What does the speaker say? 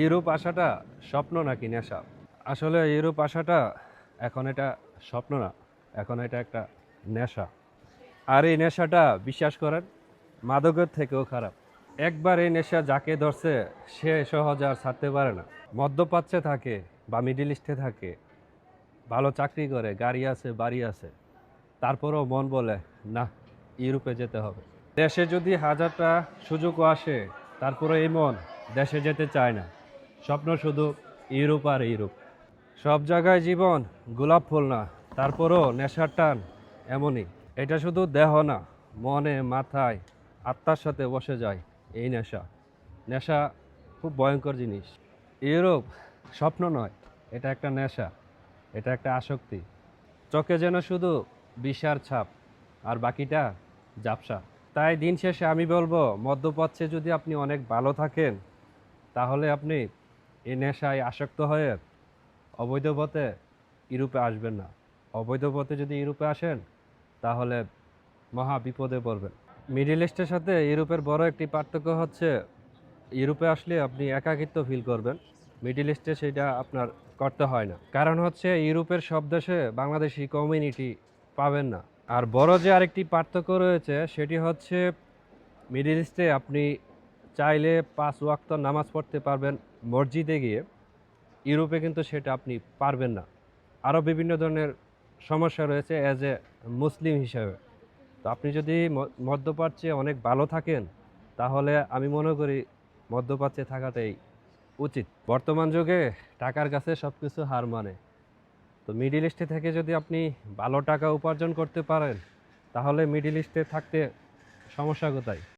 Europe আসাটা স্বপ্ন নাকি নেশা? আসলে ইউরোপ আসাটা এখন এটা স্বপ্ন না, এখন এটা একটা নেশা। আর এই নেশাটা বিশ্বাস করেন, মাদকের থেকেও খারাপ। একবার এই নেশা যাকে ধরছে, সে সহজে আর ছাড়তে পারে না। মদ্যপাচ্ছে থাকে বা মিডিল ইস্টে থাকে, ভালো চাকরি করে, গাড়ি আছে, বাড়ি আছে, তারপরেও মন বলে, না, ইউরোপে যেতে হবে। দেশে যদি হাজারটা সুযোগও আসে তারপরে এই মন দেশে যেতে চায় না। স্বপ্ন শুধু ইউরোপ আর ইউরোপ। সব জায়গায় জীবন, গোলাপ ফুল না, তারপরও নেশার টান এমনই। এটা শুধু দেহ না, মনে, মাথায়, আত্মার সাথে বসে যায় এই নেশা। নেশা খুব ভয়ঙ্কর জিনিস। ইউরোপ স্বপ্ন নয়, এটা একটা নেশা, এটা একটা আসক্তি। চোখে যেন শুধু বিষার ছাপ, আর বাকিটা জাপসা তাই দিন শেষে আমি বলব মদ্যপথে যদি আপনি অনেক ভালো থাকেন, তাহলে আপনি এই নেশায় আসক্ত হয়ে অবৈধ পথে ইউরোপে আসবেন না। অবৈধ পথে যদি ইউরোপে আসেন, তাহলে মহা বিপদে পড়বেন। মিডিল ইস্টের সাথে ইউরোপের বড় একটি পার্থক্য হচ্ছে, ইউরোপে আসলে আপনি একাকিত্ব ফিল করবেন। মিডিল ইস্টে সেটা আপনার করতে হয় না। কারণ হচ্ছে ইউরোপের সব দেশে বাংলাদেশি কমিউনিটি পাবেন না। আর বড় যে আরেকটি পার্থক্য রয়েছে, সেটি হচ্ছে, মিডিল ইস্টে আপনি চাইলে পাঁচ ওয়াক্ত নামাজ পড়তে পারবেন। মসজিদে গিয়ে ইউরোপে কিন্তু সেটা আপনি পারবেন না। আরও বিভিন্ন ধরনের সমস্যা রয়েছে অ্যাজ এ মুসলিম হিসাবে। তো আপনি যদি মধ্যপ্রাচ্যে অনেক ভালো থাকেন, তাহলে আমি মনে করি মধ্যপ্রাচ্যে থাকাটাই উচিত। বর্তমান যুগে টাকার কাছে সব কিছু হার মানে। তো মিডিল ইস্টে থেকে যদি আপনি ভালো টাকা উপার্জন করতে পারেন, তাহলে মিডিল ইস্টে থাকতে সমস্যা কোথায়?